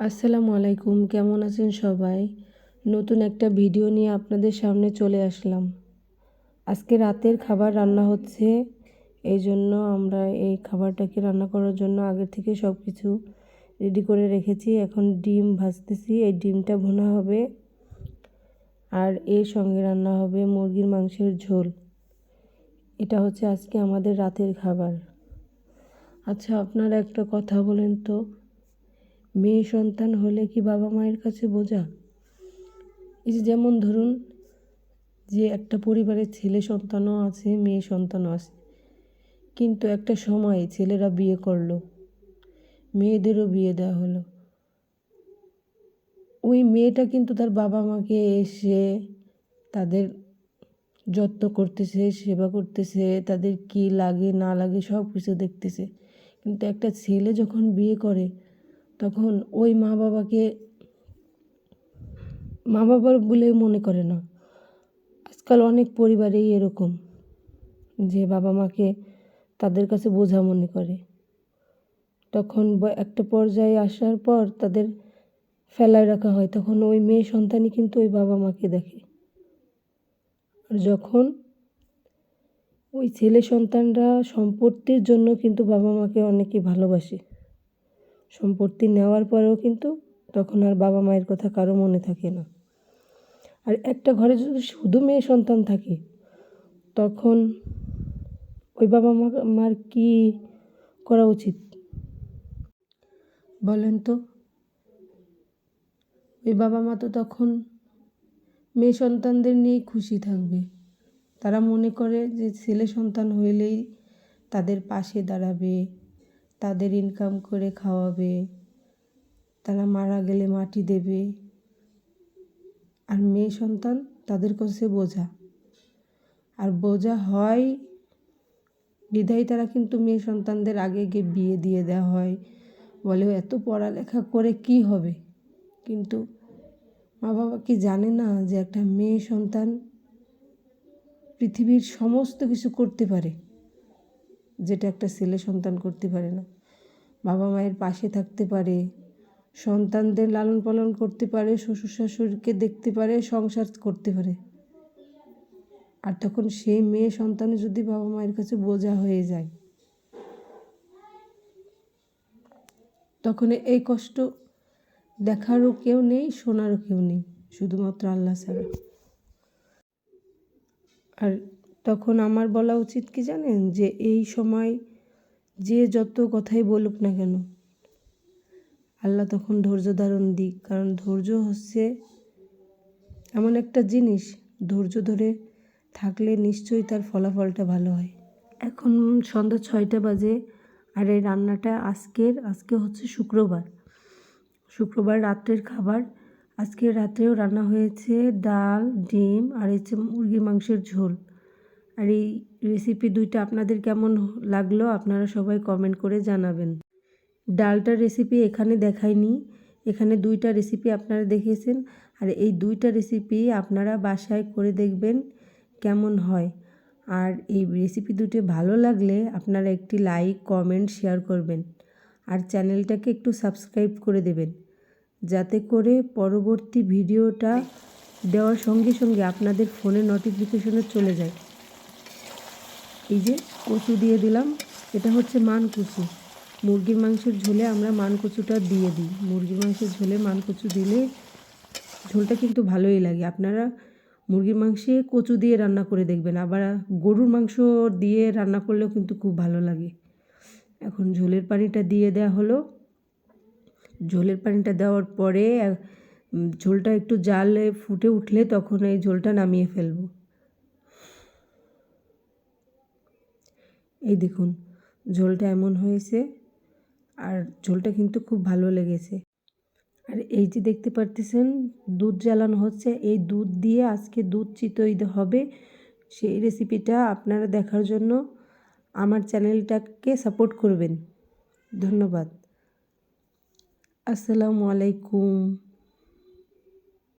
আসসালামু আলাইকুম, কেমন আছেন সবাই? নতুন একটা ভিডিও নিয়ে আপনাদের সামনে চলে আসলাম। আজকে রাতের খাবার রান্না হচ্ছে, এই জন্য আমরা এই খাবারটাকে রান্না করার জন্য আগের থেকে সব কিছু রেডি করে রেখেছি। এখন ডিম ভাজতেছি, এই ডিমটা ভুনা হবে। আর এর সঙ্গে রান্না হবে মুরগির মাংসের ঝোল। এটা হচ্ছে আজকে আমাদের রাতের খাবার। আচ্ছা আপনারা একটা কথা বলেন তো মেয়ে সন্তান হলে কি বাবা মায়ের কাছে বোঝা? এই যে যেমন ধরুন যে একটা পরিবারের ছেলে সন্তানও আছে, মেয়ে সন্তানও আছে। কিন্তু একটা সময় ছেলেরা বিয়ে করল, মেয়েদেরও বিয়ে দেওয়া হলো। ওই মেয়েটা কিন্তু তার বাবা মাকে এসে তাদের যত্ন করতেছে, সেবা করতেছে, তাদের কি লাগে না লাগে সব কিছু দেখতেছে। কিন্তু একটা ছেলে যখন বিয়ে করে তখন ওই মা বাবাকে, মা বাবার বলে মনে করে না। আজকাল অনেক পরিবারেই এরকম যে বাবা মাকে তাদের কাছে বোঝা মনে করে। তখন একটা পর্যায়ে আসার পর তাদের ফেলায় রাখা হয়। তখন ওই মেয়ে সন্তানই কিন্তু ওই বাবা মাকে দেখে। আর যখন ওই ছেলে সন্তানরা সম্পত্তির জন্য কিন্তু বাবা মাকে অনেকে ভালোবাসে। সম্পত্তি নেওয়ার পরেও কিন্তু তখন আর বাবা মায়ের কথা কারও মনে থাকে না। আর একটা ঘরে যদি শুধু মেয়ে সন্তান থাকে, তখন ওই বাবা মা, মার কী করা উচিত? বলেন তো, ওই বাবা মা তো তখন মেয়ে সন্তানদের নিয়েই খুশি থাকবে। তারা মনে করে যে ছেলে সন্তান হইলেই তাদের পাশে দাঁড়াবে। তাদের ইনকাম করে খাওয়াবে। তারা মারা গেলে মাটি দেবে। আর মেয়ে সন্তান তাদের কাছে বোঝা। আর বোঝা হয়, বিধায় তারা কিন্তু মেয়ে সন্তানদের আগে গিয়ে বিয়ে দিয়ে দেওয়া হয়। বলে এত পড়ালেখা করে কি হবে? কিন্তু মা বাবা কি জানে না যে একটা মেয়ে সন্তান পৃথিবীর সমস্ত কিছু করতে পারে? যেটা একটা ছেলে সন্তান করতে পারে না। বাবা মায়ের পাশে থাকতে পারে, সন্তানদের লালন পালন করতে পারে, শ্বশুর শাশুড়িকে দেখতে পারে, সংসার করতে পারে। আর তখন সেই মেয়ে সন্তানে যদি বাবা মায়ের কাছে বোঝা হয়ে যায়, তখন এই কষ্ট দেখারও কেউ নেই, শোনারও কেউ নেই, শুধুমাত্র আল্লাহ ছাড়া। আর তখন আমার বলা উচিত কি জানেন? যে এই সময় যে যত কথাই বলুক না কেন, আল্লাহ তখন ধৈর্য ধারণ দিক। কারণ ধৈর্য হচ্ছে এমন একটা জিনিস, ধৈর্য ধরে থাকলে নিশ্চয়ই তার ফলাফলটা ভালো হয়। এখন সন্ধ্যা ছয়টা বাজে আর এই রান্নাটা আজকের, আজকে হচ্ছে শুক্রবার। শুক্রবার রাত্রের খাবার। আজকে রাত্রেও রান্না হয়েছে ডাল, ডিম আর হচ্ছে মুরগির মাংসের ঝোল। আর এই রেসিপি দুইটা আপনাদের কেমন লাগল আপনারা সবাই কমেন্ট করে জানাবেন। ডালটার রেসিপি এখানে দেখাইনি। এখানে দুইটা রেসিপি আপনারা দেখেছেন। আর এই দুইটা রেসিপি আপনারা বাসায় করে দেখবেন কেমন হয়। আর এই রেসিপি দুটি ভালো লাগলে আপনারা একটি লাইক কমেন্ট শেয়ার করবেন। আর চ্যানেলটাকে একটু সাবস্ক্রাইব করে দেবেন। যাতে করে পরবর্তী ভিডিওটা দেওয়ার সঙ্গে সঙ্গে আপনাদের ফোনে নোটিফিকেশনে চলে যায়। এই যে কচু দিয়ে দিলাম, এটা হচ্ছে মান কচু। মুরগির মাংসের ঝোলে আমরা মান কচুটা দিয়ে দিই। মুরগির মাংসের ঝোলে মান কচু দিলে ঝোলটা কিন্তু ভালোই লাগে। আপনারা মুরগির মাংসে কচু দিয়ে রান্না করে দেখবেন, আবার গরুর মাংস দিয়ে রান্না করলেও কিন্তু খুব ভালো লাগে। এখন ঝোলের পানিটা দিয়ে দেওয়া হলো। ঝোলের পানিটা দেওয়ার পরে ঝোলটা একটু জালে ফুটে উঠলে তখন এই ঝোলটা নামিয়ে ফেলব। এই দেখুন, ঝোলটা এমন হয়েছে আর ঝোলটা কিন্তু খুব ভালো লেগেছে। আর এই যে দেখতে পারতেছেন, দুধ জ্বালানো হচ্ছে। এই দুধ দিয়ে আজকে দুধ চিতই হবে। সেই রেসিপিটা আপনারা দেখার জন্য আমার চ্যানেলটাকে সাপোর্ট করবেন। ধন্যবাদ। আসসালামু আলাইকুম।